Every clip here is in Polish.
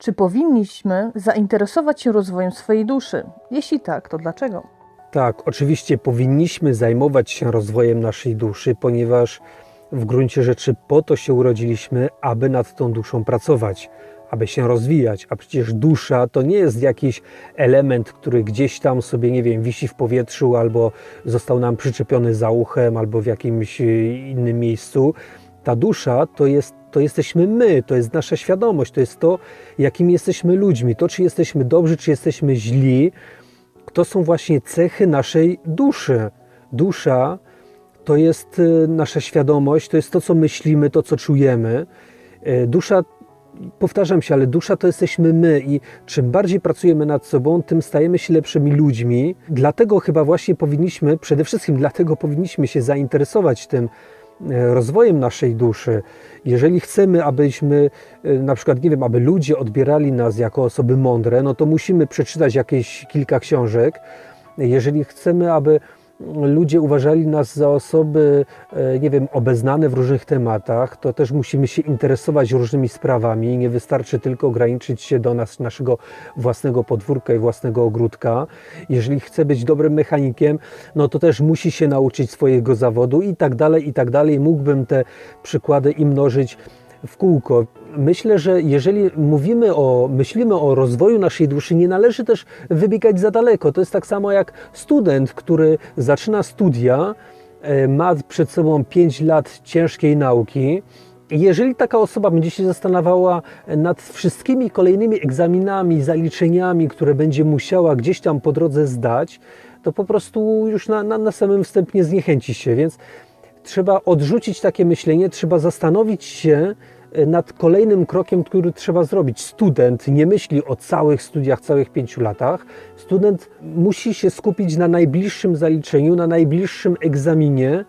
Czy powinniśmy zainteresować się rozwojem swojej duszy? Jeśli tak, to dlaczego? Tak, oczywiście powinniśmy zajmować się rozwojem naszej duszy, ponieważ w gruncie rzeczy po to się urodziliśmy, aby nad tą duszą pracować, aby się rozwijać. A przecież dusza to nie jest jakiś element, który gdzieś tam sobie, nie wiem, wisi w powietrzu albo został nam przyczepiony za uchem albo w jakimś e, innym miejscu. Ta dusza to jest to jesteśmy my, to jest nasza świadomość, to jest to, jakimi jesteśmy ludźmi, to czy jesteśmy dobrzy, czy jesteśmy źli, to są właśnie cechy naszej duszy. Dusza to jest y, nasza świadomość, to jest to, co myślimy, to, co czujemy. Y, Dusza, powtarzam się, ale dusza to jesteśmy my i czym bardziej pracujemy nad sobą, tym stajemy się lepszymi ludźmi. Dlatego chyba właśnie powinniśmy, przede wszystkim dlatego powinniśmy się zainteresować tym rozwojem naszej duszy. Jeżeli chcemy, abyśmy, e, na przykład, nie wiem, aby ludzie odbierali nas jako osoby mądre, no to musimy przeczytać jakieś kilka książek. Jeżeli chcemy, aby ludzie uważali nas za osoby, e, nie wiem, obeznane w różnych tematach, to też musimy się interesować różnymi sprawami. Nie wystarczy tylko ograniczyć się do nas, naszego własnego podwórka i własnego ogródka. Jeżeli chce być dobrym mechanikiem, no to też musi się nauczyć swojego zawodu i tak dalej, i tak dalej. Mógłbym te przykłady i mnożyć w kółko. Myślę, że jeżeli mówimy o, myślimy o rozwoju naszej duszy, nie należy też wybiegać za daleko. To jest tak samo jak student, który zaczyna studia, e, ma przed sobą 5 lat ciężkiej nauki. Jeżeli taka osoba będzie się zastanawiała nad wszystkimi kolejnymi egzaminami, zaliczeniami, które będzie musiała gdzieś tam po drodze zdać, to po prostu już na, na, na samym wstępie zniechęci się. Więc trzeba odrzucić takie myślenie, trzeba zastanowić się nad kolejnym krokiem, który trzeba zrobić. Student nie myśli o całych studiach, całych pięciu latach. Student musi się skupić na najbliższym zaliczeniu, na najbliższym egzaminie,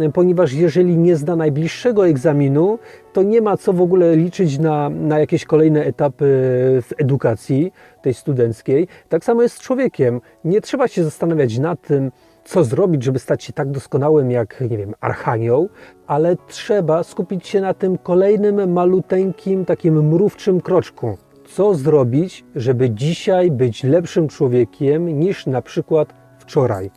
e, ponieważ jeżeli nie zda najbliższego egzaminu, to nie ma co w ogóle liczyć na, na jakieś kolejne etapy w edukacji tej studenckiej. Tak samo jest z człowiekiem. Nie trzeba się zastanawiać nad tym, co zrobić, żeby stać się tak doskonałym jak, nie wiem, archanioł, ale trzeba skupić się na tym kolejnym maluteńkim, takim mrówczym kroczku. Co zrobić, żeby dzisiaj być lepszym człowiekiem niż na przykład wczoraj?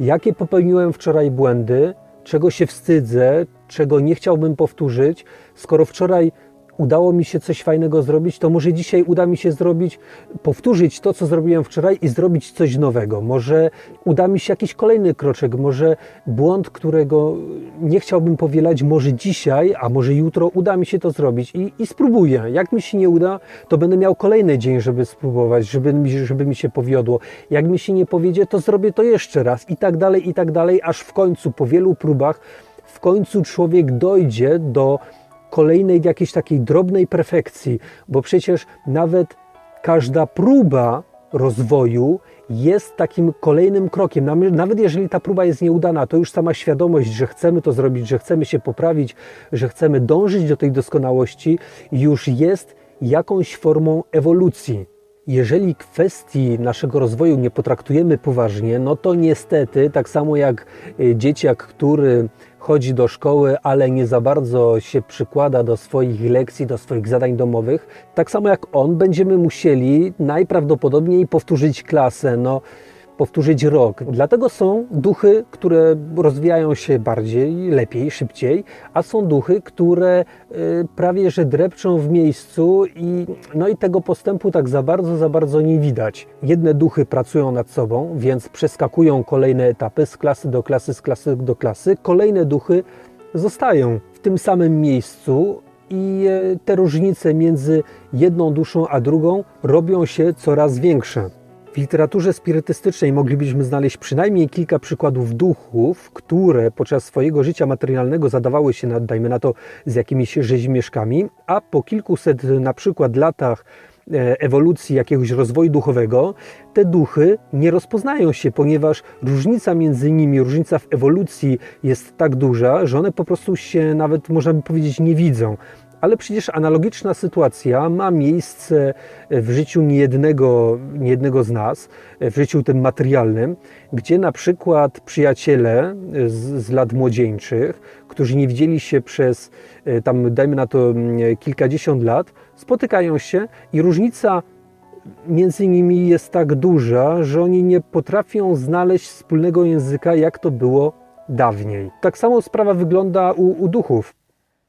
Jakie popełniłem wczoraj błędy, czego się wstydzę, czego nie chciałbym powtórzyć, skoro wczoraj udało mi się coś fajnego zrobić, to może dzisiaj uda mi się zrobić, powtórzyć to, co zrobiłem wczoraj i zrobić coś nowego. Może uda mi się jakiś kolejny kroczek, może błąd, którego nie chciałbym powielać, może dzisiaj, a może jutro uda mi się to zrobić i, i spróbuję. Jak mi się nie uda, to będę miał kolejny dzień, żeby spróbować, żeby mi, żeby mi się powiodło. Jak mi się nie powiedzie, to zrobię to jeszcze raz i tak dalej, i tak dalej, aż w końcu po wielu próbach w końcu człowiek dojdzie do kolejnej jakiejś takiej drobnej perfekcji, bo przecież nawet każda próba rozwoju jest takim kolejnym krokiem. Nawet jeżeli ta próba jest nieudana, to już sama świadomość, że chcemy to zrobić, że chcemy się poprawić, że chcemy dążyć do tej doskonałości, już jest jakąś formą ewolucji. Jeżeli kwestii naszego rozwoju nie potraktujemy poważnie, no to niestety, tak samo jak y, dzieciak, który chodzi do szkoły, ale nie za bardzo się przykłada do swoich lekcji, do swoich zadań domowych, tak samo jak on, będziemy musieli najprawdopodobniej powtórzyć klasę. No, powtórzyć rok. Dlatego są duchy, które rozwijają się bardziej, lepiej, szybciej, a są duchy, które y, prawie że drepczą w miejscu i, no i tego postępu tak za bardzo, za bardzo nie widać. Jedne duchy pracują nad sobą, więc przeskakują kolejne etapy z klasy do klasy, z klasy do klasy. Kolejne duchy zostają w tym samym miejscu i e, te różnice między jedną duszą a drugą robią się coraz większe. W literaturze spirytystycznej moglibyśmy znaleźć przynajmniej kilka przykładów duchów, które podczas swojego życia materialnego zadawały się, dajmy na to, z jakimiś rzezimieszkami, a po kilkuset na przykład latach e, ewolucji jakiegoś rozwoju duchowego, te duchy nie rozpoznają się, ponieważ różnica między nimi, różnica w ewolucji jest tak duża, że one po prostu się nawet, można by powiedzieć, nie widzą. Ale przecież analogiczna sytuacja ma miejsce w życiu niejednego, niejednego z nas, w życiu tym materialnym, gdzie na przykład przyjaciele z, z lat młodzieńczych, którzy nie widzieli się przez e, tam, dajmy na to mm, kilkadziesiąt lat, spotykają się i różnica między nimi jest tak duża, że oni nie potrafią znaleźć wspólnego języka, jak to było dawniej. Tak samo sprawa wygląda u, u duchów.